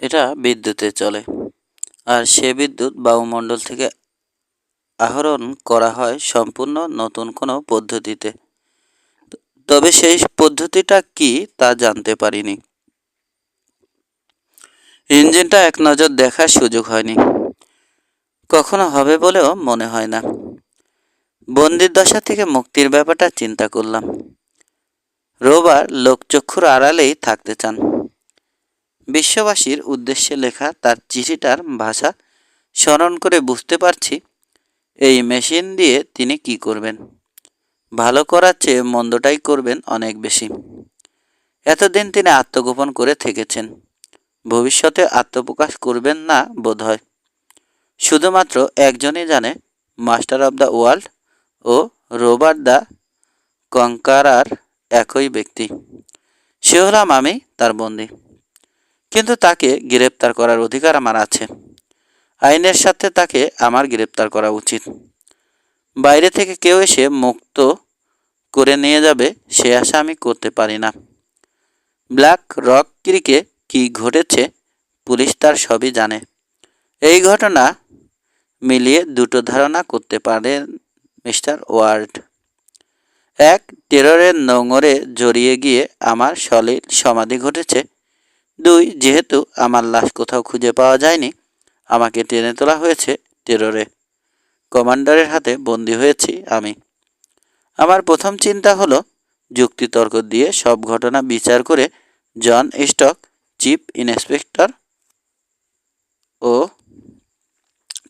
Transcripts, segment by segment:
এটা বিদ্যুতে চলে। আর সে বিদ্যুৎ বায়ুমণ্ডল থেকে আহরণ করা হয় সম্পূর্ণ নতুন কোনো পদ্ধতিতে। তবে সেই পদ্ধতিটা কি তা জানতে পারিনি। ইঞ্জিনটা এক নজর দেখার সুযোগ হয়নি। কখনো হবে বলেও মনে হয় না। বন্দির দশা থেকে মুক্তির ব্যাপারটা চিন্তা করলাম। রোবার লোকচক্ষুর আড়ালেই থাকতে চান। বিশ্ববাসীর উদ্দেশ্যে লেখা তার চিঠিটার ভাষা স্মরণ করে বুঝতে পারছি এই মেশিন দিয়ে তিনি কি করবেন। ভালো করার চেয়ে মন্দটাই করবেন অনেক বেশি। এতদিন তিনি আত্মগোপন করে থেকেছেন। ভবিষ্যতে আত্মপ্রকাশ করবেন না বোধহয়। শুধুমাত্র একজনই জানে, মাস্টার অব দ্য ওয়ার্ল্ড ও রোবার্ট দ্য কঙ্কারার একই ব্যক্তি। সে হলাম আমি তার বন্দি। কিন্তু তাকে গ্রেপ্তার করার অধিকার আমার আছে। আইনের সাথে তাকে আমার গ্রেপ্তার করা উচিত। বাইরে থেকে কেউ এসে মুক্ত করে নিয়ে যাবে, সে আশা আমি করতে পারি না। ব্ল্যাক রক ক্রিকে কি ঘটেছে, পুলিশ তার সবই জানে। এই ঘটনা মিলিয়ে দুটো ধারণা করতে পারেন মিস্টার ওয়ার্ড। এক, টেররের নোংরে জড়িয়ে গিয়ে আমার সলিল সমাধি ঘটেছে। দুই, যেহেতু আমার লাশ কোথাও খুঁজে পাওয়া যায়নি, আমাকে টেনে তোলা হয়েছে টেররে। কমান্ডারের হাতে বন্দি হয়েছি আমি। আমার প্রথম চিন্তা হলো, যুক্তিতর্ক দিয়ে সব ঘটনা বিচার করে জন স্টক, চিফ ইন্সপেক্টর ও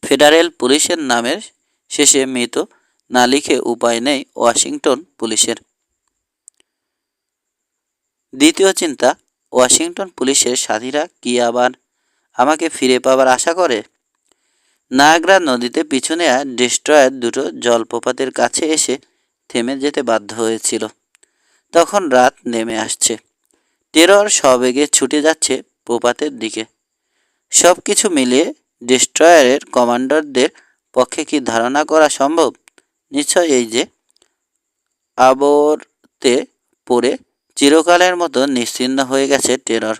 ফেডারেল পুলিশের নামের শেষে মৃত না লিখে উপায় নেই ওয়াশিংটন পুলিশের। দ্বিতীয় চিন্তা ওয়াশিংটন পুলিশের সাথীরা কি আবার আমাকে ফিরে পাবার আশা করে? নায়াগ্রা নদীতে পিছু নেয়া ডিস্ট্রয়ার দুটো জলপ্রপাতের কাছে এসে থেমে যেতে বাধ্য হয়েছিল। তখন রাত নেমে আসছে। টেরর সবেগে ছুটে যাচ্ছে প্রপাতের দিকে। সব কিছু মিলিয়ে ডিস্ট্রয়ারের কমান্ডারদের পক্ষে কি ধারণা করা সম্ভব? নিশ্চয় এই যে আবরতে পড়ে চিরকালের মতো নিশ্চিন্ন হয়ে গেছে টেরর।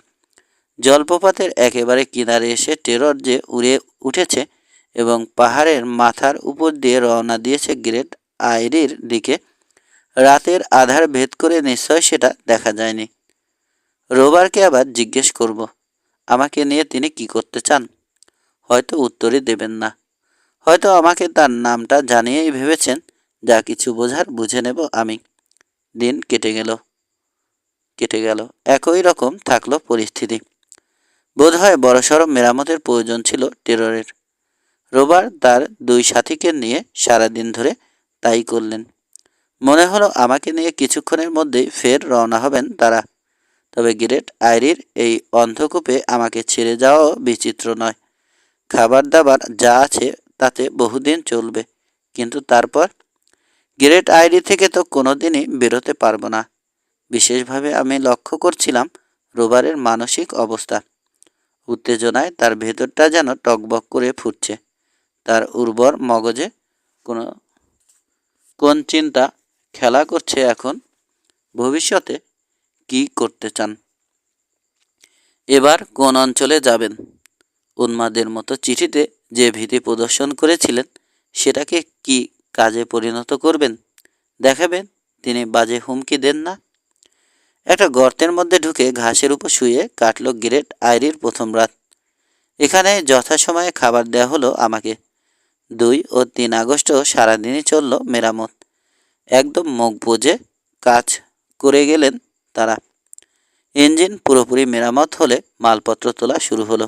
জলপ্রপাতের একেবারে কিনারে এসে টেরর যে উড়ে উঠেছে এবং পাহাড়ের মাথার উপর দিয়ে রওনা দিয়েছে গ্রেট আইরির দিকে, রাতের আধার ভেদ করে নিশ্চয় সেটা দেখা যায়নি। রোবারকে আবার জিজ্ঞেস করব, আমাকে নিয়ে তিনি কি করতে চান? হয়তো উত্তরই দেবেন না। হয়তো আমাকে তার নামটা জানিয়েই ভেবেছেন, যা কিছু বোঝার বুঝে নেব আমি। দিন কেটে গেল। কেটে গেল। একই রকম থাকল পরিস্থিতি। বোধহয় বড়সড় মেরামতের প্রয়োজন ছিল টেররের। রোবার তার দুই সাথীকে নিয়ে সারাদিন ধরে তাই করলেন। মনে হলো আমাকে নিয়ে কিছুক্ষণের মধ্যেই ফের রওনা হবেন তারা। তবে গ্রেট আইরির এই অন্ধকূপে আমাকে ছেড়ে যাওয়াও বিচিত্র নয়। খাবার দাবার যা আছে তাতে বহুদিন চলবে, কিন্তু তারপর? গ্রেট আইরি থেকে তো কোনোদিনই বেরোতে পারব না। বিশেষভাবে আমি লক্ষ্য করছিলাম রোবারের মানসিক অবস্থা। উত্তেজনায় তার ভেতরটা যেন টকবক করে ফুটছে। তার উর্বর মগজে কোনো, কোন চিন্তা খেলা করছে এখন? ভবিষ্যতে কি করতে চান? এবার কোন অঞ্চলে যাবেন? উন্মাদের মতো চিঠিতে যে ভীতি প্রদর্শন করেছিলেন, সেটাকে কি কাজে পরিণত করবেন? দেখাবেন, তিনি বাজে হুমকি দেন না? একটা গর্তের মধ্যে ঢুকে ঘাসের উপর শুয়ে কাটল গ্রেট আইরির প্রথম রাত। এখানে যথাসময়ে খাবার দেওয়া হলো আমাকে। দুই ও তিন আগস্ট সারাদিনই চলল মেরামত। একদম মুখ বুঝে কাজ করে গেলেন তারা। ইঞ্জিন পুরোপুরি মেরামত হলে মালপত্র তোলা শুরু হলো।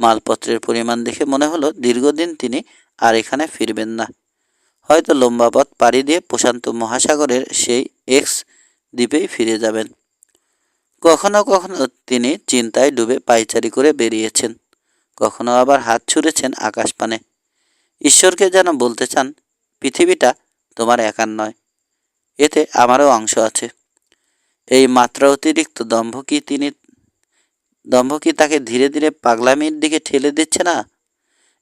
মালপত্রের পরিমাণ দেখে মনে হলো দীর্ঘদিন তিনি আর এখানে ফিরবেন না। হয়তো লম্বা পথ পাড়ি দিয়ে প্রশান্ত মহাসাগরের সেই এক্স দ্বীপেই ফিরে যাবেন। কখনো কখনো তিনি চিন্তায় ডুবে পাইচারি করে বেরিয়েছেন। কখনো আবার হাত ছুঁড়েছেন আকাশপানে। ঈশ্বরকে যেন বলতে চান, পৃথিবীটা তোমার একার নয়, এতে আমারও অংশ আছে। এই মাত্রা অতিরিক্ত দম্ভ কি তিনি, দম্ভ কি তাকে ধীরে ধীরে পাগলামির দিকে ঠেলে দিচ্ছে না?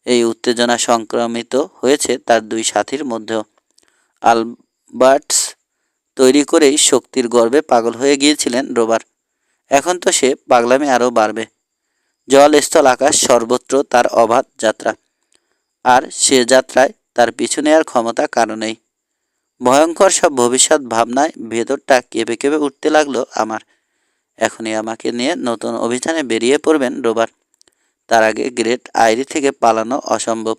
এই উত্তেজনা সংক্রমিত হয়েছে তার দুই সাথীর মধ্যেও। আলবার্টস তৈরি করেই শক্তির গর্বে পাগল হয়ে গিয়েছিলেন রোবার। এখন তো সে পাগলামি আরও বাড়বে। জল স্থল আকাশ সর্বত্র তার অবাধ যাত্রা। আর সে যাত্রায় তার পিছু নেওয়ার ক্ষমতা কারণেই ভয়ঙ্কর সব ভবিষ্যৎ ভাবনায় ভেতরটা কেঁপে কেঁপে উঠতে লাগল আমার। এখনই আমাকে নিয়ে নতুন অভিযানে বেরিয়ে পড়বেন রোবার। তার আগে গ্রেট আইরি থেকে পালানো অসম্ভব।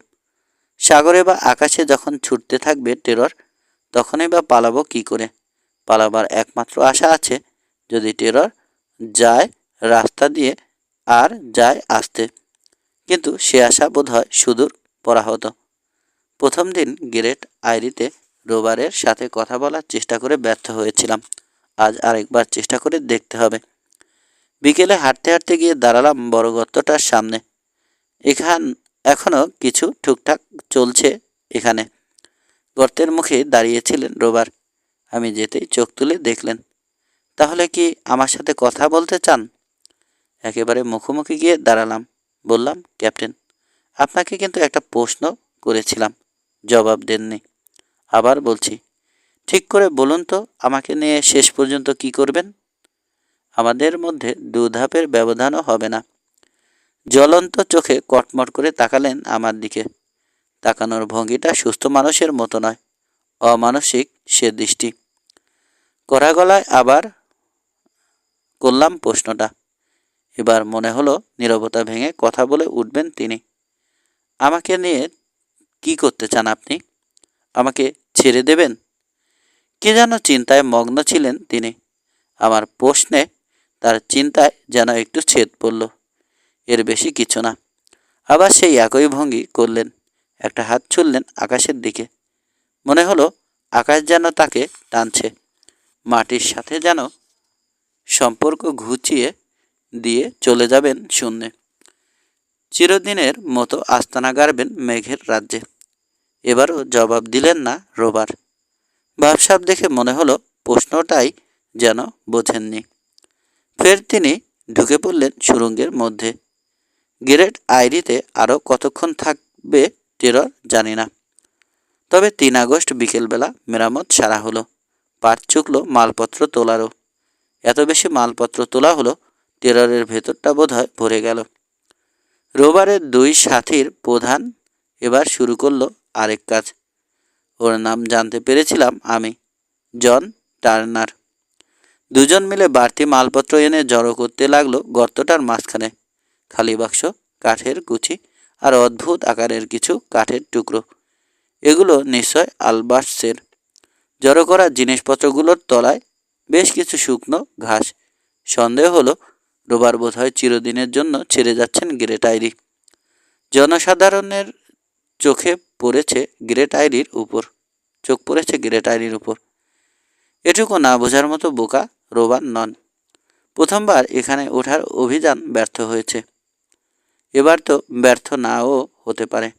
সাগরে বা আকাশে যখন ছুটতে থাকবে টেরর, তখনই বা পালাবো কি করে? পালাবার একমাত্র আশা আছে যদি টেরর যায় রাস্তা দিয়ে আর যায় আসতে। কিন্তু সে আশা বোধ হয় সুদূর পরাহত। প্রথম দিন গ্রেট আইরিতে রোবারের সাথে কথা বলার চেষ্টা করে ব্যর্থ হয়েছিলাম। আজ আরেকবার চেষ্টা করে দেখতে হবে। বিকেলে হাঁটতে হাঁটতে গিয়ে দাঁড়ালাম বড় গর্তটার সামনে। এখান এখনও কিছু টুকটাক চলছে এখানে। গর্তের মুখে দাঁড়িয়েছিলেন রোবার। আমি যেতেই চোখ তুলে দেখলেন। তাহলে কি আমার সাথে কথা বলতে চান? একেবারে মুখোমুখি গিয়ে দাঁড়ালাম। বললাম, ক্যাপ্টেন, আপনাকে কিন্তু একটা প্রশ্ন করেছিলাম। জবাব দেননি। আবার বলছি, ঠিক করে বলুন তো, আমাকে নিয়ে শেষ পর্যন্ত কি করবেন? আমাদের মধ্যে দু ধাপের ব্যবধানও হবে না। জ্বলন্ত চোখে কটমট করে তাকালেন আমার দিকে। তাকানোর ভঙ্গিটা সুস্থ মানুষের মতো নয়। অমানসিক সে দৃষ্টি। করা গলায় আবার করলাম প্রশ্নটা। এবার মনে হলো নীরবতা ভেঙে কথা বলে উঠবেন তিনি। আমাকে নিয়ে কি করতে চান আপনি? আমাকে ছেড়ে দেবেন? কে যেন চিন্তায় মগ্ন ছিলেন তিনি। আমার প্রশ্নে তার চিন্তায় যেন একটু ছেদ পড়ল। এর বেশি কিছু না। আবার সেই একই ভঙ্গি করলেন। একটা হাত ছুড়লেন আকাশের দিকে। মনে হলো আকাশ যেন তাকে টানছে, মাটির সাথে যেন সম্পর্ক ঘুচিয়ে দিয়ে চলে যাবেন শূন্যে। চিরদিনের মতো আস্তানা গাড়বেন মেঘের রাজ্যে। এবারও জবাব দিলেন না রোবার। ভাবসাব দেখে মনে হলো প্রশ্নটাই যেন বোঝেননি। ফের তিনি ঢুকে পড়লেন সুরঙ্গের মধ্যে। গ্রেট আইরিতে আরও কতক্ষণ থাকবে টেরর জানি না। তবে তিন আগস্ট বিকেলবেলা মেরামত সারা হলো। পাট চুকলো, মালপত্র তোলারও। এত বেশি মালপত্র তোলা হলো, টেররের ভেতরটা বোধহয় ভরে গেল। রোবারের দুই সাথীর প্রধান এবার শুরু করল আরেক কাজ। ওর নাম জানতে পেরেছিলাম আমি, জন টার্নার। দুজন মিলে বাড়তি মালপত্র এনে জড়ো করতে লাগল গর্তটার মাঝখানে। খালি বাক্স, কাঠের কুচি আর অদ্ভুত আকারের কিছু কাঠের টুকরো। এগুলো নিশ্চয় আলবার্টসের। জড়ো করা জিনিসপত্রগুলোর তলায় বেশ কিছু শুকনো ঘাস। সন্দেহ হলো, রোবার বোধহয় চিরদিনের জন্য ছেড়ে যাচ্ছেন গ্রেট আইরি। জনসাধারণের চোখে পড়েছে গ্রেট আইরির উপর, চোখ পড়েছে গ্রেট আইরির উপর। এটুকু না বোঝার মতো বোকা রোবার নন। প্রথমবার এখানে ওঠার অভিযান ব্যর্থ হয়েছে। এবার তো ব্যর্থ নাও হতে পারে।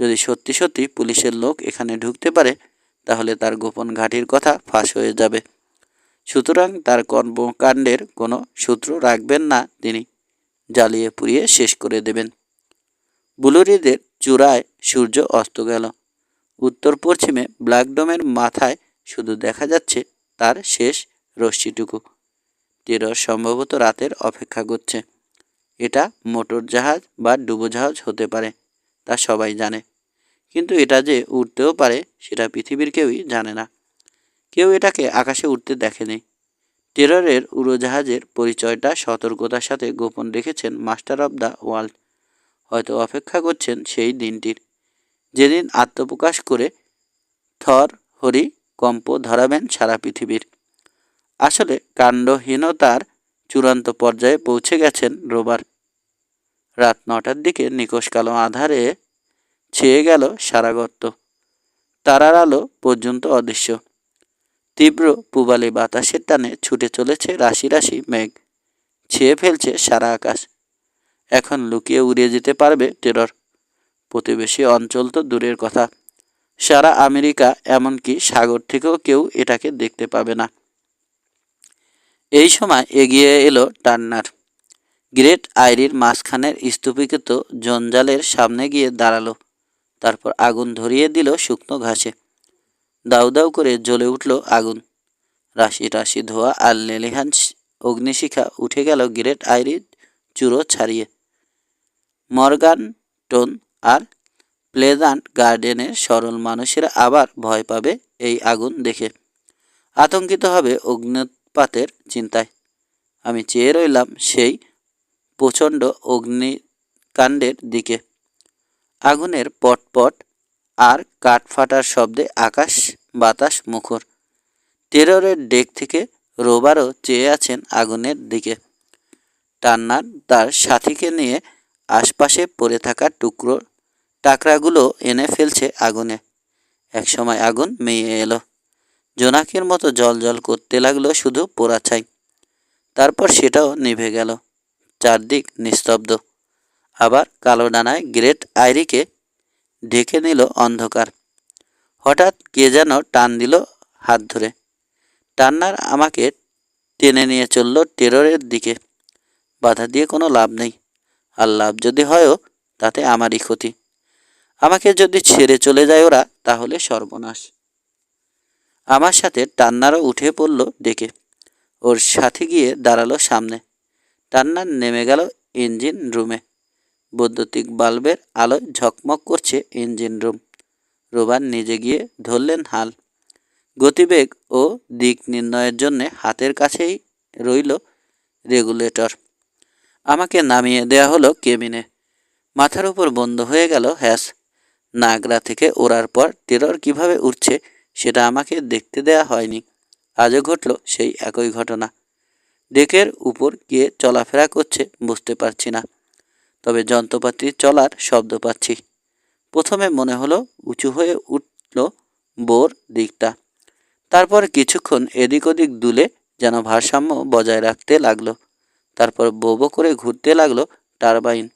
যদি সত্যি সত্যি পুলিশের লোক এখানে ঢুকতে পারে, তাহলে তার গোপন ঘাঁটির কথা ফাঁস হয়ে যাবে। সুতরাং তার কর্মকাণ্ডের কোনো সূত্র রাখবেন না, তিনি জ্বালিয়ে পুড়িয়ে শেষ করে দেবেন। বুলুরিদের চূড়ায় সূর্য অস্ত গেল। উত্তর পশ্চিমে ব্ল্যাকডোমের মাথায় শুধু দেখা যাচ্ছে তার শেষ রশ্মিটুকু। টেরর সম্ভবত রাতের অপেক্ষা করছে। এটা মোটর জাহাজ বা ডুবোজাহাজ হতে পারে, তা সবাই জানে। কিন্তু এটা যে উঠতেও পারে, সেটা পৃথিবীর কেউই জানে না। কেউ এটাকে আকাশে উঠতে দেখেনি। টেররের উড়োজাহাজের পরিচয়টা সতর্কতার সাথে গোপন রেখেছেন মাস্টার অব দ্য ওয়ার্ল্ড। হয়তো অপেক্ষা করছেন সেই দিনটির। যেদিন আত্মপ্রকাশ করে থর, হরি, কম্প ধরাবেন সারা পৃথিবীর। আসলে কাণ্ডহীনতার চূড়ান্ত পর্যায়ে পৌঁছে গেছেন রোবার। রাত নটার দিকে নিকোষ কালো আধারে ছেয়ে গেল সারা গর্ত। তারার আলো পর্যন্ত অদৃশ্য। তীব্র পুবালি বাতাসের টানে ছুটে চলেছে রাশি রাশি মেঘ। ছেয়ে ফেলছে সারা আকাশ। এখন লুকিয়ে উড়িয়ে যেতে পারবে টেরর। প্রতিবেশী অঞ্চল তো দূরের কথা। সারা আমেরিকা এমনকি সাগর থেকেও কেউ এটাকে দেখতে পাবে না। এই সময় এগিয়ে এলো টান্নার। গ্রেট আইরির মাঝখানের স্তূপীকৃত জঞ্জালের সামনে গিয়ে দাঁড়াল। তারপর আগুন ধরিয়ে দিল শুকনো ঘাসে। দাউ দাউ করে জ্বলে উঠল আগুন। রাশি রাশি ধোয়া আর লেলিহান অগ্নিশিখা উঠে গেল গ্রেট আইরির চূড়ো ছাড়িয়ে। মর্গান, টোন আর প্লেজান্ট গার্ডেনের সরল মানুষেরা আবার ভয় পাবে এই আগুন দেখে। আতঙ্কিত হবে অগ্নুৎপাতের চিন্তায়। আমি চেয়ে রইলাম সেই প্রচণ্ড অগ্নিকাণ্ডের দিকে। আগুনের পটপট আর কাঠ ফাটার শব্দে আকাশ, বাতাস, মুখর। টেররের ডেক থেকে রোবারও চেয়ে আছেন আগুনের দিকে। টান্নার তার সাথীকে নিয়ে আশপাশে পড়ে থাকা টুকরো টাকরাগুলো এনে ফেলছে আগুনে। একসময় আগুন মেয়ে এলো। জোনাকের মতো জল জল করতে লাগল শুধু পোড়া ছাই তারপর সেটাও নিভে গেল। চারদিক নিস্তব্ধ। আবার কালো ডানায় গ্রেট আইরিকে ঢেকে নিল অন্ধকার। হঠাৎ কে যেন টান দিল হাত ধরে। টান্নার আমাকে টেনে নিয়ে চলল টেররের দিকে। বাধা দিয়ে কোনো লাভ নেই। আর লাভ যদি হয়ও, তাতে আমারই ক্ষতি। আমাকে যদি ছেড়ে চলে যায় ওরা, তাহলে সর্বনাশ। আমার সাথে টান্নারও উঠে পড়ল ডেকে। ওর সাথে গিয়ে দাঁড়াল সামনে। টান্নার নেমে গেল ইঞ্জিন রুমে। বৈদ্যুতিক বাল্বের আলোয় ঝকমক করছে ইঞ্জিন রুম। রোবার নিজে গিয়ে ধরলেন হাল। গতিবেগ ও দিক নির্ণয়ের জন্যে হাতের কাছেই রইল রেগুলেটর। আমাকে নামিয়ে দেয়া হলো কেবিনে। মাথার উপর বন্ধ হয়ে গেল হ্যাস নাগরা থেকে ওড়ার পর টেরর কীভাবে উঠছে সেটা আমাকে দেখতে দেয়া হয়নি। আজও ঘটল সেই একই ঘটনা। ডেকের উপর কে চলাফেরা করছে বুঝতে পারছি না। তবে যন্ত্রপাতি চলার শব্দ পাচ্ছি। প্রথমে মনে হলো উঁচু হয়ে উঠল বোর দিকটা। তারপর কিছুক্ষণ এদিক ওদিক দুলে যেন ভারসাম্য বজায় রাখতে লাগল। তারপর বোবো করে ঘুরতে লাগল টারবাইন।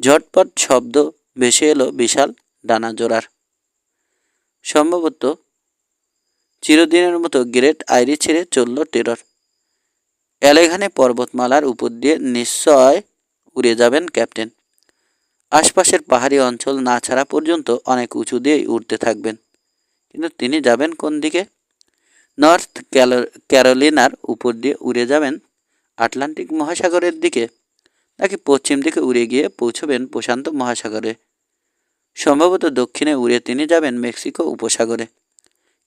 ঝটপট শব্দ ভেসে এলো বিশাল ডানা জোড়ার। সম্ভবত চিরদিনের মতো গ্রেট আইরি ছেড়ে চলল টেরর। এলেঘানে পর্বতমালার উপর দিয়ে নিশ্চয় উড়ে যাবেন, ক্যাপ্টেন। আশপাশের পাহাড়ি অঞ্চল না ছাড়া পর্যন্ত অনেক উঁচু দিয়েই উঠতে থাকবেন। কিন্তু তিনি যাবেন কোন দিকে? নর্থ ক্যারোলিনার উপর দিয়ে উড়ে যাবেন আটলান্টিক মহাসাগরের দিকে, নাকি পশ্চিম দিকে উড়ে গিয়ে পৌঁছবেন প্রশান্ত মহাসাগরে। সম্ভবত দক্ষিণে উড়ে তিনি যাবেন মেক্সিকো উপসাগরে।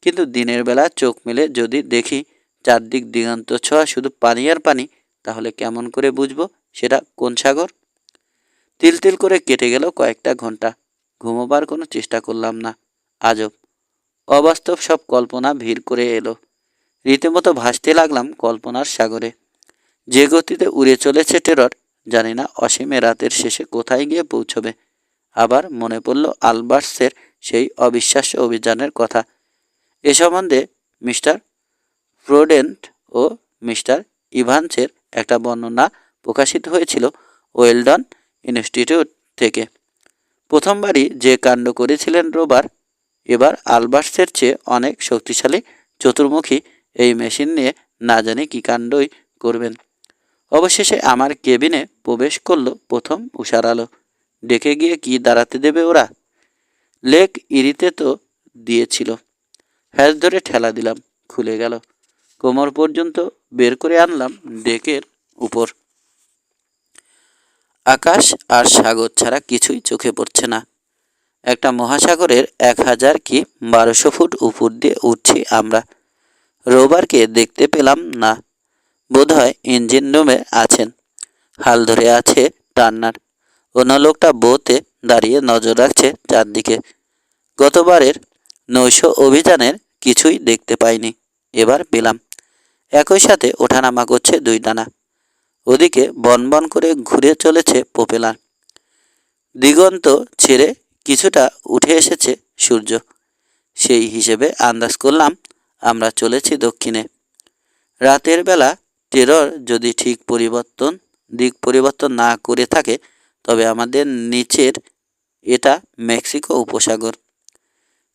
কিন্তু দিনের বেলা চোখ মেলে যদি দেখি চারদিক দিগন্ত ছোঁয়া শুধু পানি আর পানি, তাহলে কেমন করে বুঝব? সেটা কোন সাগর? তিল তিল করে কেটে গেল কয়েকটা ঘণ্টা। ঘুমোবার কোনো চেষ্টা করলাম না। আজব। অবাস্তব সব কল্পনা ভিড় করে এলো। রীতিমতো ভাসতে লাগলাম কল্পনার সাগরে। যে গতিতে উড়ে চলেছে টেরর, জানি না অসীমে রাতের শেষে কোথায় গিয়ে পৌঁছবে। আবার মনে পড়ল আলবার্টসের সেই অবিশ্বাস্য অভিযানের কথা। এ সম্বন্ধে মিস্টার প্রোডেন্ট ও মিস্টার ইভান্সের একটা বর্ণনা প্রকাশিত হয়েছিল ওয়েলডন ইনস্টিটিউট থেকে। প্রথমবারই যে কাণ্ড করেছিলেন রোবার, এবার আলবার্টসের চেয়ে অনেক শক্তিশালী চতুর্মুখী এই মেশিন নিয়ে না জানি কী কাণ্ডই করবেন। অবশেষে আমার কেবিনে প্রবেশ করল প্রথম উষার আলো। ডেকে গিয়ে কি দাঁড়াতে দেবে ওরা? লেক ইরিতে তো দিয়েছিল। হ্যাজ ধরে ঠেলা দিলাম, খুলে গেল। কোমর পর্যন্ত বের করে আনলাম ডেকের উপর। আকাশ আর সাগর ছাড়া কিছুই চোখে পড়ছে না। একটা মহাসাগরের এক হাজার কি বারোশো ফুট উপর দিয়ে উঠছি আমরা। রোবারকে দেখতে পেলাম না। বোধহয় ইঞ্জিন রুমে আছেন। হাল ধরে আছে টান্নার অন্য লোকটা বোতে দাঁড়িয়ে নজর রাখছে চারদিকে। গতবারের নৈশ অভিযানের কিছুই দেখতে পাইনি। এবার পেলাম। একই সাথে ওঠানামা করছে দুই ডানা ওদিকে বনবন করে ঘুরে চলেছে পোপেলার দিগন্ত ছেড়ে কিছুটা উঠে এসেছে সূর্য। সেই হিসেবে আন্দাজ করলাম, আমরা চলেছি দক্ষিণে। রাতের বেলা টেরর যদি ঠিক পরিবর্তন, দিক পরিবর্তন না করে থাকে, তবে আমাদের নিচের এটা মেক্সিকো উপসাগর।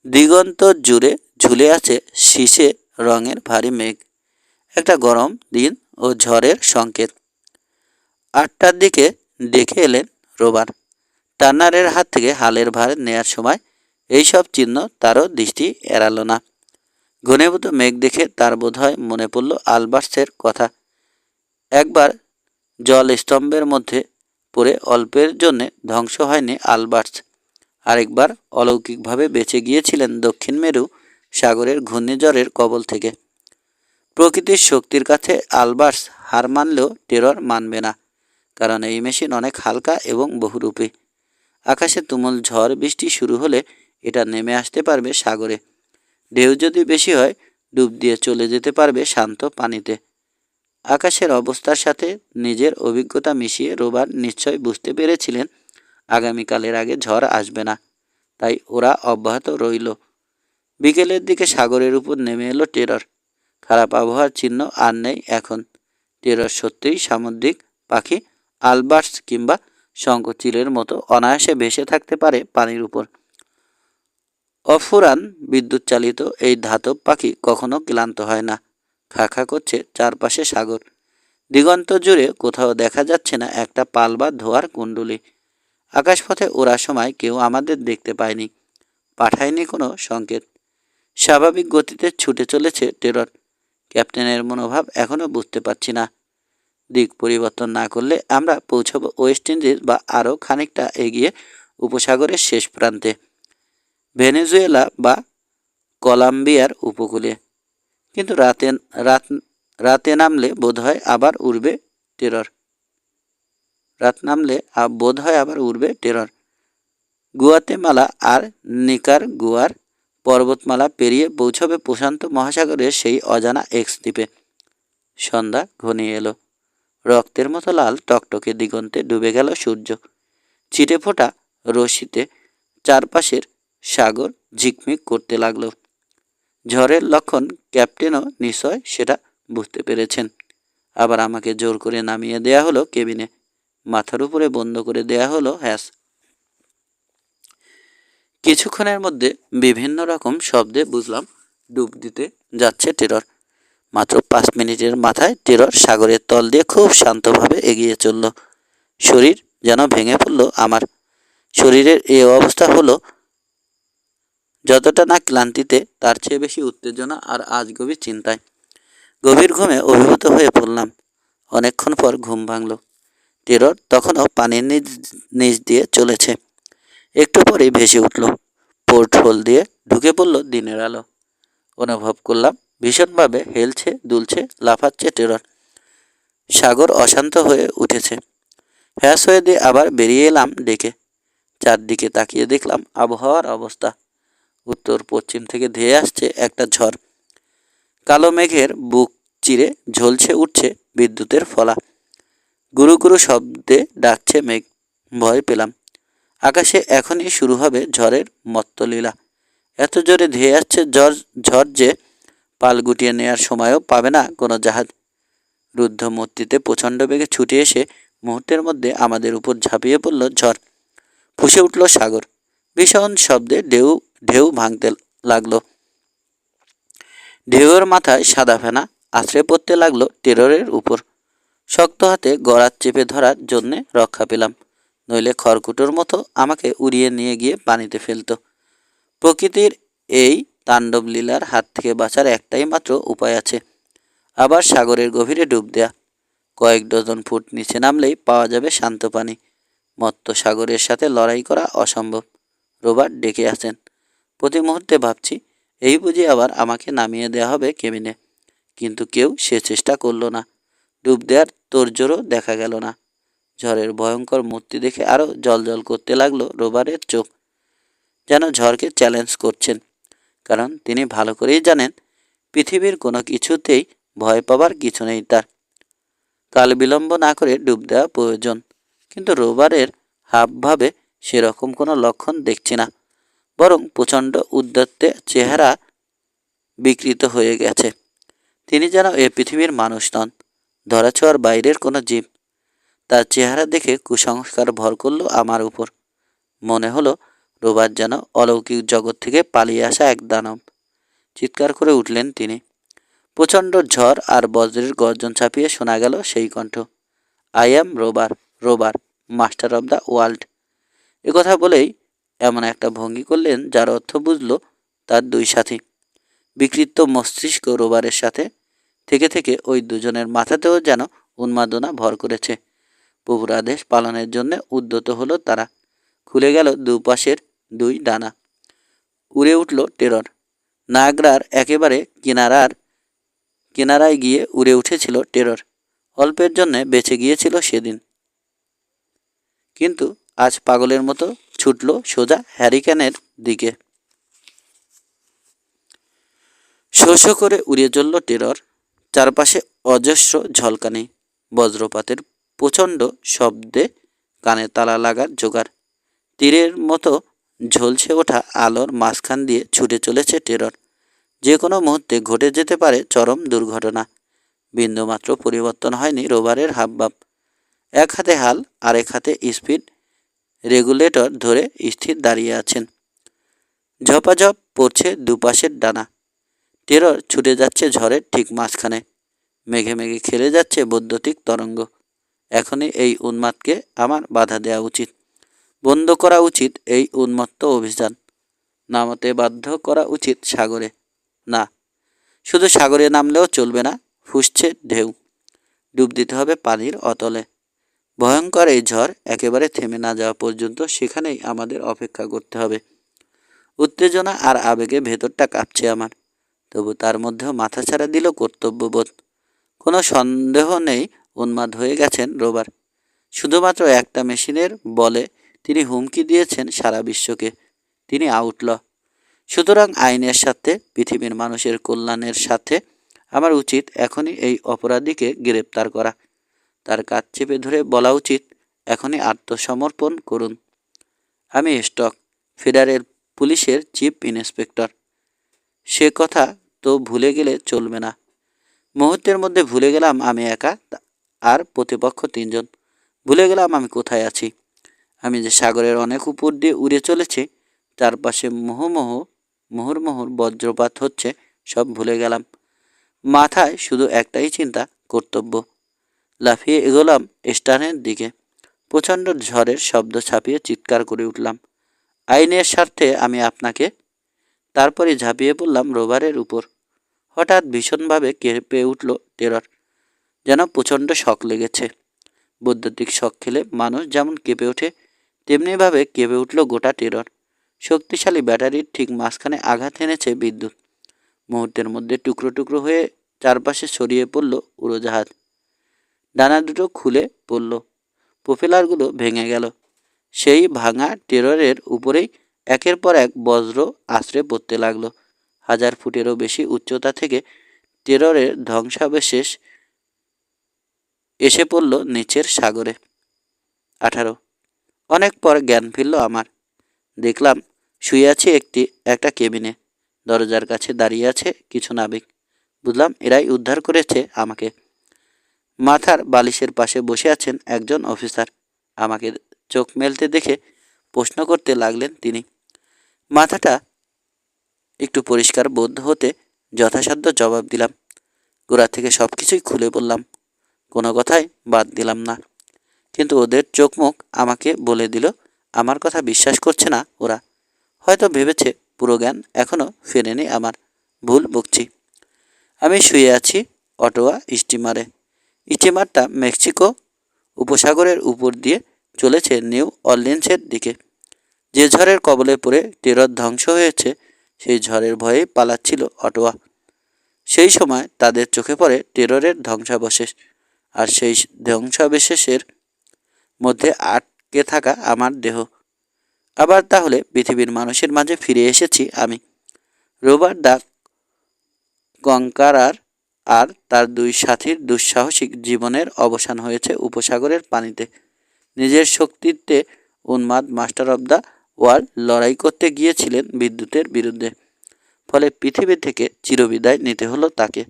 দিগন্ত জুড়ে ঝুলে আছে শীষে রঙের ভারী মেঘ। একটা গরম দিন ও ঝড়ের সংকেত। আটটার দিকে ডেকে এলেন রোবার। টান্নারের হাত থেকে হালের ভার নেয়ার সময় এইসব চিহ্ন তারও দৃষ্টি এড়াল না। ঘনীভূত মেঘ দেখে তার বোধহয় মনে পড়ল আলবার্টসের কথা। একবার জল স্তম্ভের মধ্যে পড়ে অল্পের জন্যে ধ্বংস হয়নি আলবার্টস। আরেকবার অলৌকিকভাবে বেঁচে গিয়েছিলেন দক্ষিণ মেরু সাগরের ঘূর্ণিঝড়ের কবল থেকে। প্রকৃতির শক্তির কাছে আলবার্টস হার মানলেও টেরর মানবে না। কারণ এই মেশিন অনেক হালকা এবং বহুরূপী। আকাশে তুমুল ঝড়, বৃষ্টি শুরু হলে এটা নেমে আসতে পারবে সাগরে। ঢেউ যদি বেশি হয়, ডুব দিয়ে চলে যেতে পারবে শান্ত পানিতে। আকাশের অবস্থার সাথে নিজের অভিজ্ঞতা মিশিয়ে রোবার নিশ্চয় বুঝতে পেরেছিলেন, আগামীকালের আগে ঝড় আসবে না। তাই ওরা অব্যাহত রইল। বিকেলের দিকে সাগরের উপর নেমে এলো টেরর। খারাপ আবহাওয়ার চিহ্ন আর নেই এখন। টেরর সত্যিই সামুদ্রিক পাখি আলবার্টস কিংবা শঙ্কচিলের মতো অনায়াসে ভেসে থাকতে পারে পানির উপর। অফুরান বিদ্যুৎ চালিত এই ধাতব পাখি কখনো ক্লান্ত হয় না। খা খা করছে চারপাশে সাগর। দিগন্ত জুড়ে কোথাও দেখা যাচ্ছে না একটা পাল বা ধোয়ার কুণ্ডলি। আকাশপথে ওড়ার সময় কেউ আমাদের দেখতে পায়নি। পাঠায়নি কোনো সংকেত। স্বাভাবিক গতিতে ছুটে চলেছে টেরর। ক্যাপ্টেনের মনোভাব এখনও বুঝতে পারছি না। দিক পরিবর্তন না করলে আমরা পৌঁছব ওয়েস্ট ইন্ডিজ বা আরও খানিকটা এগিয়ে উপসাগরের শেষ প্রান্তে। ভেনেজুয়েলা বা কলাম্বিয়ার উপকূলে। কিন্তু রাতে, রাত, রাতে নামলে বোধহয় আবার উড়বে টেরর। রাত নামলে বোধ হয় আবার উড়বে টেরর। গুয়াতেমালা আর নিকার গুয়ার পর্বতমালা পেরিয়ে পৌঁছবে প্রশান্ত মহাসাগরের সেই অজানা এক্স দ্বীপে। সন্ধ্যা ঘনিয়ে এলো। রক্তের মতো লাল টকটকে দিগন্তে ডুবে গেল সূর্য। ছিটে ফোটা রশিতে চারপাশের সাগর ঝিকমিক করতে লাগল। ঝড়ের লক্ষণ ক্যাপ্টেনও নিশ্চয় সেটা বুঝতে পেরেছেন। আবার আমাকে জোর করে নামিয়ে দেয়া হলো কেবিনে। মাথার উপরে বন্ধ করে দেয়া হলো হ্যাস কিছুক্ষণের মধ্যে বিভিন্ন রকম শব্দে বুঝলাম, ডুব দিতে যাচ্ছে টেরর। মাত্র পাঁচ মিনিটের মাথায় টেরর সাগরের তল দিয়ে খুব শান্তভাবে এগিয়ে চলল। শরীর যেন ভেঙে পড়ল আমার। শরীরের এই অবস্থা হলো যতটা না ক্লান্তিতে, তার চেয়ে বেশি উত্তেজনা আর আজ গভীর চিন্তায়। গভীর ঘুমে অভিভূত হয়ে পড়লাম। অনেকক্ষণ পর ঘুম ভাঙল। টেরর তখনও পানির নিচ নিচ দিয়ে চলেছে। একটু পরেই ভেসে উঠল। পোর্ট হোল দিয়ে ঢুকে পড়ল দিনের আলো। অনুভব করলাম ভীষণভাবে হেলছে, দুলছে, লাফাচ্ছে টেরর সাগর অশান্ত হয়ে উঠেছে। হ্যাস হয়ে দিয়ে আবার বেরিয়ে এলাম ডেকে। চারদিকে তাকিয়ে দেখলাম আবহাওয়ার অবস্থা। উত্তর, পশ্চিম থেকে ধেয়ে আসছে একটা ঝড়। কালো মেঘের বুক চিরে ঝলছে উঠছে বিদ্যুতের ফলা। গুরু গুরু শব্দে ডাকছে মেঘ। ভয় পেলাম। আকাশে এখনই শুরু হবে ঝড়ের মত্তলীলা। এত জোরে ধেয়ে আসছে ঝড় ঝড় যে পাল গুটিয়ে নেওয়ার সময়ও পাবে না কোনো জাহাজ। রুদ্ধ মূর্তিতে প্রচণ্ড বেগে ছুটে এসে মুহূর্তের মধ্যে আমাদের উপর ঝাঁপিয়ে পড়ল ঝড়। ফুসে উঠল সাগর। ভীষণ শব্দে ঢেউ ঢেউ ভাঙতে লাগল। ঢেউয়ের মাথায় সাদা ফেনা আছড়ে পড়তে লাগল টেররের উপর। শক্ত হাতে গড়াত চেপে ধরার জন্যে রক্ষা পেলাম। নইলে খড়কুটোর মতো আমাকে উড়িয়ে নিয়ে গিয়ে পানিতে ফেলতো। প্রকৃতির এই তাণ্ডব লীলার হাত থেকে বাঁচার একটাই মাত্র উপায় আছে। আবার সাগরের গভীরে ডুব দেয়া। কয়েক ডজন ফুট নিচে নামলেই পাওয়া যাবে শান্ত পানি। মত্ত সাগরের সাথে লড়াই করা অসম্ভব। রোবার ডেকে আছেন প্রতি মুহূর্তে ভাবছি, এই বুঝি আবার আমাকে নামিয়ে দেওয়া হবে কেবিনে। কিন্তু কেউ সে চেষ্টা করল না। ডুব দেওয়ার তোরজোরও দেখা গেল না। ঝড়ের ভয়ঙ্কর মূর্তি দেখে আরও জল করতে লাগল রোবারের চোখ। যেন ঝড়কে চ্যালেঞ্জ করছেন। কারণ তিনি ভালো করেই জানেন, পৃথিবীর কোনো কিছুতেই ভয় পাবার কিছু নেই তার। কাল বিলম্ব না করে ডুব দেওয়া প্রয়োজন, কিন্তু রোবারের হাবভাবে সেরকম কোনো লক্ষণ দেখছি না, বরং প্রচণ্ড উদ্যত্তে চেহারা বিকৃত হয়ে গেছে। তিনি যেন এ পৃথিবীর মানুষ নন ধরাছোঁয়ার বাইরের কোনো জীব। তার চেহারা দেখে কুসংস্কার ভর করল আমার উপর। মনে হলো রোবার যেন অলৌকিক জগৎ থেকে পালিয়ে আসা এক দানব। চিৎকার করে উঠলেন তিনি। প্রচণ্ড ঝড় আর বজ্রের গর্জন ছাপিয়ে শোনা গেল সেই কণ্ঠ। I am robber robber, master of the world. কথা বলেই এমন একটা ভঙ্গি করলেন যার অর্থ বুঝল তার দুই সাথী। বিকৃত মস্তিষ্ক রোবারের সাথে থেকে থেকে ওই দুজনের মাথাতেও যেন উন্মাদনা ভর করেছে। প্রভুর আদেশ পালনের জন্য উদ্যত হলো তারা। খুলে গেল দুপাশের দুই ডানা। উড়ে উঠল টেরর। নাগরার একেবারে কিনারার কিনারায় গিয়ে উড়ে উঠেছিল টেরর। অল্পের জন্য বেঁচে গিয়েছিল সেদিন। কিন্তু আজ পাগলের মতো ছুটল সোজা হ্যারিকেনের দিকে। শো শো করে উড়িয়ে চলল টেরর। চারপাশে অজস্র ঝলকানি। বজ্রপাতের প্রচণ্ড শব্দে কানে তালা লাগার জোগাড়। তীরের মতো ঝলসে ওঠা আলোর মাঝখান দিয়ে ছুটে চলেছে টেরর। যে কোনো মুহূর্তে ঘটে যেতে পারে চরম দুর্ঘটনা। বিন্দুমাত্র পরিবর্তন হয়নি রোভারের হাবভাব। এক হাতে হাল, আরেক হাতে স্পিড। রেগুলেটর ধরে স্থির দাঁড়িয়ে আছেন। ঝপাঝপ পড়ছে দুপাশের ডানা। টেরর ছুটে যাচ্ছে ঝড়ের ঠিক মাঝখানে। মেঘে মেঘে খেলে যাচ্ছে বৈদ্যুতিক তরঙ্গ। এখনই এই উন্মাদকে আমার বাধা দেওয়া উচিত। বন্ধ করা উচিত এই উন্মত্ত অভিযান। নামতে বাধ্য করা উচিত সাগরে। না, শুধু সাগরে নামলেও চলবে না, ফুসছে ঢেউ। ডুব দিতে হবে পানির অতলে। ভয়ঙ্কর এই ঝড় একেবারে থেমে না যাওয়া পর্যন্ত সেখানেই আমাদের অপেক্ষা করতে হবে। উত্তেজনা আর আবেগে ভেতরটা কাঁপছে আমার। তবু তার মধ্যেও মাথা ছাড়া দিল কর্তব্যবোধ। কোনো সন্দেহ নেই, উন্মাদ হয়ে গেছেন রোবার। শুধুমাত্র একটা মেশিনের বলে তিনি হুমকি দিয়েছেন সারা বিশ্বকে। তিনি আউটল সুতরাং আইনের সাথে, পৃথিবীর মানুষের কল্যাণের সাথে আমার উচিত এখনই এই অপরাধীকে গ্রেপ্তার করা। তার কাজ চেপে ধরে বলা উচিত, এখনই আত্মসমর্পণ করুন। আমি স্টক ফেডারেল পুলিশের চিফ ইন্সপেক্টর। সে কথা তো ভুলে গেলে চলবে না। মুহূর্তের মধ্যে ভুলে গেলাম আমি একা, আর প্রতিপক্ষ তিনজন। ভুলে গেলাম আমি কোথায় আছি। আমি যে সাগরের অনেক উপর দিয়ে উড়ে চলেছি চারপাশে মুহুমুহু, মুহুর্মুহুর বজ্রপাত হচ্ছে, সব ভুলে গেলাম। মাথায় শুধু একটাই চিন্তা, কর্তব্য। লাফিয়ে এগোলাম স্টানের দিকে। প্রচণ্ড ঝড়ের শব্দ ছাপিয়ে চিৎকার করে উঠলাম। আইনের স্বার্থে আমি আপনাকে? তারপরে ঝাঁপিয়ে পড়লাম রোভারের উপর। হঠাৎ ভীষণভাবে কেঁপে উঠল টেরর। যেন প্রচণ্ড শখ লেগেছে। বৈদ্যুতিক শখ খেলে মানুষ যেমন কেঁপে ওঠে তেমনিভাবে কেঁপে উঠল গোটা টেরর। শক্তিশালী ব্যাটারির ঠিক মাঝখানে আঘাত এনেছে বিদ্যুৎ। মুহূর্তের মধ্যে টুকরো টুকরো হয়ে চারপাশে ছড়িয়ে পড়ল উড়োজাহাজ। ডানা দুটো খুলে পড়ল। প্রোপেলারগুলো ভেঙে গেল। সেই ভাঙা টেররের উপরেই একের পর এক বজ্র আশ্রে পড়তে লাগল। হাজার ফুটেরও বেশি উচ্চতা থেকে টেররের ধ্বংসাবশেষ এসে পড়ল নিচের সাগরে। আঠারো অনেক পর জ্ঞান ফিরল আমার। দেখলাম শুয়ে আছে একটি, একটা কেবিনে। দরজার কাছে দাঁড়িয়ে আছে কিছু নাবিক। বুঝলাম এরাই উদ্ধার করেছে আমাকে। মাথার বালিশের পাশে বসে আছেন একজন অফিসার। আমাকে চোখ মেলতে দেখে প্রশ্ন করতে লাগলেন তিনি। মাথাটা একটু পরিষ্কার বোধ হতে যথাসাধ্য জবাব দিলাম। গোড়া থেকে সব কিছুই খুলে বললাম। কোনো কথাই বাদ দিলাম না। কিন্তু ওদের চোখ মুখ আমাকে বলে দিল, আমার কথা বিশ্বাস করছে না ওরা। হয়তো ভেবেছে পুরো জ্ঞান এখনও ফেরেনি আমার। ভুল বকছি। আমি শুয়ে আছি অটোয়া স্টিমারে। স্টিমারটা মেক্সিকো উপসাগরের উপর দিয়ে চলেছে নিউ অরলিন্সের দিকে। যে ঝড়ের কবলে পড়ে টেরর ধ্বংস হয়েছে, সেই ঝড়ের ভয়ে পালাচ্ছিল অটোয়া। সেই সময় তাদের চোখে পড়ে টেররের ধ্বংসাবশেষ। আর সেই ধ্বংসাবশেষের মধ্যে আটকে থাকা আমার দেহ। আবার তাহলে পৃথিবীর মানুষের মাঝে ফিরে এসেছি আমি। রোবার দা কঙ্কারার আর তার দুই সাথীর দুঃসাহসিক জীবনের অবসান হয়েছে উপসাগরের পানিতে। নিজের শক্তিতে উন্মাদ মাস্টার অব দ্য ওয়ার্ল্ড লড়াই করতে গিয়েছিলেন বিদ্যুতের বিরুদ্ধে। ফলে পৃথিবী থেকে চিরবিদায় নিতে হলো তাকে।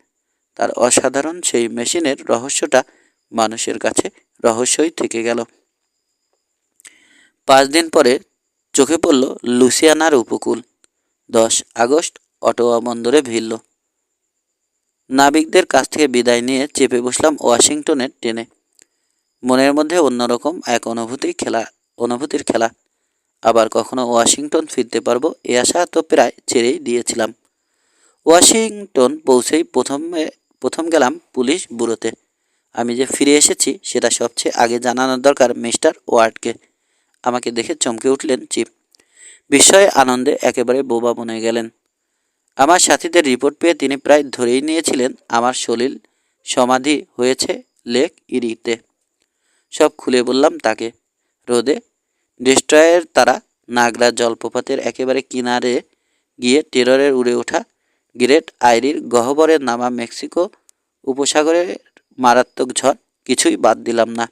তার অসাধারণ সেই মেশিনের রহস্যটা মানুষের কাছে রহস্যই থেকে গেল। পাঁচ দিন পরে চোখে পড়ল লুসিয়ানার উপকূল। দশ আগস্ট অটোয়া বন্দরে ভিড়ল। নাবিকদের কাছ থেকে বিদায় নিয়ে চেপে বসলাম ওয়াশিংটনের ট্রেনে। মনের মধ্যে অন্যরকম এক অনুভূতি খেলা, অনুভূতির খেলা। আবার কখনো ওয়াশিংটন ফিরতে পারব এ আশা তো প্রায় ছেড়েই দিয়েছিলাম। ওয়াশিংটন পৌঁছেই প্রথমে, প্রথম গেলাম পুলিশ ব্যুরোতে। আমি যে ফিরে এসেছি সেটা সবচেয়ে আগে জানানোর দরকার মিস্টার ওয়ার্ডকে। আমাকে দেখে চমকে উঠলেন চিপ বিস্ময়ে আনন্দে একেবারে বোবা বনে গেলেন। আমার সাথীদের রিপোর্ট পেয়ে তিনি প্রায় ধরেই নিয়েছিলেন, আমার সলিল সমাধি হয়েছে লেক ইরিতে সব খুলে বললাম তাকে। রোদে ডিস্ট্রয়ের তারা নাগরা জলপ্রপাতের একেবারে কিনারে গিয়ে টেররের উড়ে ওঠা গ্রেট আইরির গহ্বরে নামা মেক্সিকো উপসাগরের মারাত্মক ঝড় কিছুই বাদ দিলাম না।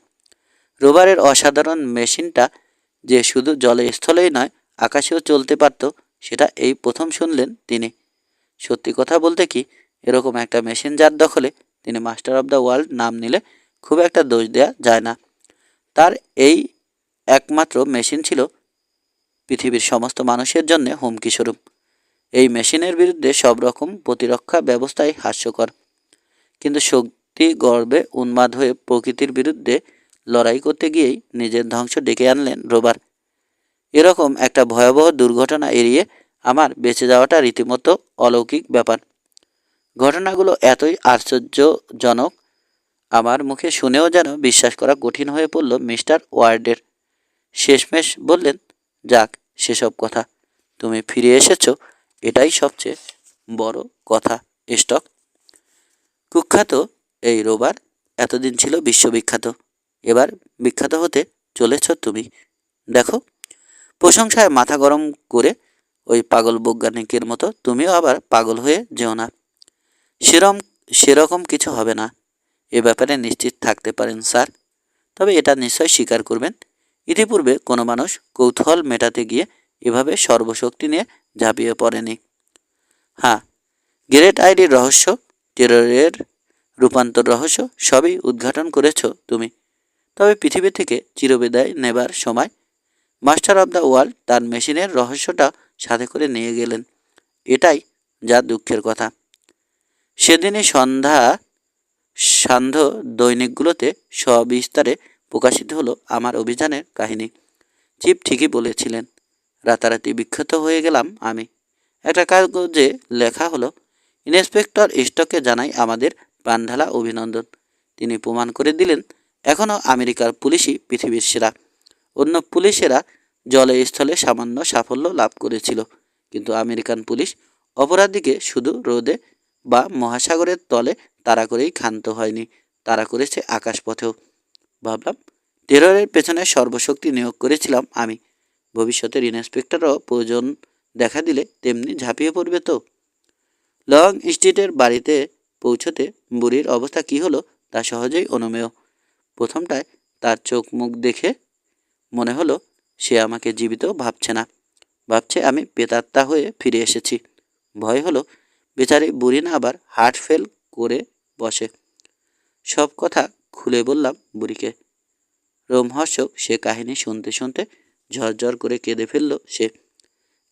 রোবারের অসাধারণ মেশিনটা যে শুধু জলে স্থলেই নয়, আকাশেও চলতে পারত, সেটা এই প্রথম শুনলেন তিনি। সত্যি কথা বলতে কি, এরকম একটা মেশিন যার দখলে তিনি মাস্টার অফ দ্য ওয়ার্ল্ড নাম নিলে খুব একটা দোষ দেয়া যায় না। তার এই একমাত্র মেশিন ছিল পৃথিবীর সমস্ত মানুষের জন্য হুমকি স্বরূপ। এই মেশিনের বিরুদ্ধে সব রকম প্রতিরক্ষা ব্যবস্থাই হাস্যকর। কিন্তু শক্তি গর্বে উন্মাদ হয়ে প্রকৃতির বিরুদ্ধে লড়াই করতে গিয়েই নিজের ধ্বংস ডেকে আনলেন রোবার। এরকম একটা ভয়াবহ দুর্ঘটনা এড়িয়ে আমার বেঁচে যাওয়াটা রীতিমতো অলৌকিক ব্যাপার। ঘটনাগুলো এতই আশ্চর্যজনক, আমার মুখে শুনেও যেন বিশ্বাস করা কঠিন হয়ে পড়ল মিস্টার ওয়ার্ডের। শেষমেশ বললেন, যাক, সেসব কথা। তুমি ফিরে এসেছ, এটাই সবচেয়ে বড় কথা, স্টক। কুখ্যাত এই রোবার এতদিন ছিল বিশ্ববিখ্যাত। এবার বিখ্যাত হতে চলেছ তুমি। দেখো, প্রশংসায় মাথা গরম করে ওই পাগল বৈজ্ঞানিকের মতো তুমিও আবার পাগল হয়ে যেও না। সেরম, সেরকম কিছু হবে না। এ ব্যাপারে নিশ্চিত থাকতে পারেন, স্যার। তবে এটা নিশ্চয় স্বীকার করবেন। ইতিপূর্বে কোনো মানুষ কৌতূহল মেটাতে গিয়ে এভাবে সর্বশক্তি নিয়ে ঝাঁপিয়ে পড়েনি। হ্যাঁ গ্রেট আইডির রহস্য, টেররের রূপান্তর রহস্য সবই উদ্ঘাটন করেছ তুমি। তবে পৃথিবী থেকে চিরবিদায় নেবার সময় মাস্টার অব দ্য ওয়ার্ল্ড তার মেশিনের রহস্যটা সাথে করে নিয়ে গেলেন। এটাই যা দুঃখের কথা। সেদিনই সন্ধ্যা, সান্ধ্য দৈনিকগুলোতে সবিস্তারে প্রকাশিত হলো আমার অভিযানের কাহিনী। চিপ ঠিকই বলেছিলেন, রাতারাতি বিখ্যাত হয়ে গেলাম আমি। একটা কাগজে লেখা হলো, ইন্সপেক্টর স্টককে জানাই আমাদের প্রাণঢালা অভিনন্দন। তিনি প্রমাণ করে দিলেন এখনও আমেরিকার পুলিশই পৃথিবীর সেরা। অন্য পুলিশেরা জলে স্থলে সামান্য সাফল্য লাভ করেছিল, কিন্তু আমেরিকান পুলিশ অপরাধীকে শুধু রোদে বা মহাসাগরের তলে তারা করেই ক্ষান্ত হয়নি তারা করেছে আকাশপথেও। ভাবলাম, টেররের পেছনে সর্বশক্তি নিয়োগ করেছিলাম আমি। ভবিষ্যতের ইন্সপেক্টরও প্রয়োজন দেখা দিলে তেমনি ঝাঁপিয়ে পড়বে তো? লং স্ট্রিটের বাড়িতে পৌঁছতে বুড়ির অবস্থা কি হলো তা সহজেই অনুমেয়। প্রথমটায় তার চোখ মুখ দেখে মনে হলো সে আমাকে জীবিত ভাবছে না। ভাবছে আমি পেতাত্তা হয়ে ফিরে এসেছি। ভয় হলো বেচারি বুড়ি না আবার হার্ট ফেল করে বসে। সব কথা খুলে বললাম বুড়িকে। রোমহর্ষক সে কাহিনী শুনতে শুনতে ঝরঝর করে কেঁদে ফেলল সে।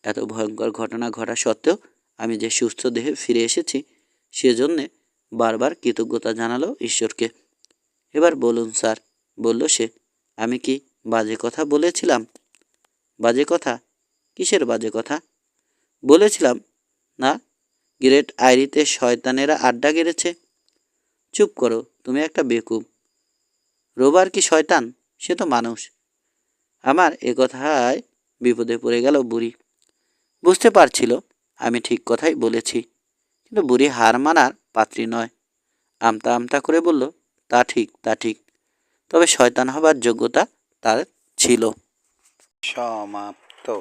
এত ভয়ঙ্কর ঘটনা ঘটা সত্ত্বেও আমি যে সুস্থ দেহে ফিরে এসেছি, সেজন্যে বারবার কৃতজ্ঞতা জানালো ঈশ্বরকে। এবার বলুন স্যার। বলল সে, আমি কি বাজে কথা বলেছিলাম? বাজে কথা? কিসের বাজে কথা? বলেছিলাম, না, গ্রেট আইরিতে শয়তানেরা আড্ডা গেড়েছে। চুপ করো, তুমি একটা বেকুব। রোবার কি শয়তান? সে তো মানুষ। আমার এ কথায় বিপদে পড়ে গেল বুড়ি। বুঝতে পারছিল, আমি ঠিক কথাই বলেছি। কিন্তু বুড়ি হার মানার পাত্রী নয়। আমতা আমতা করে বলল তা ঠিক তা ঠিক। তবে শয়তান হবার যোগ্যতা তার ছিল। সমাপ্ত।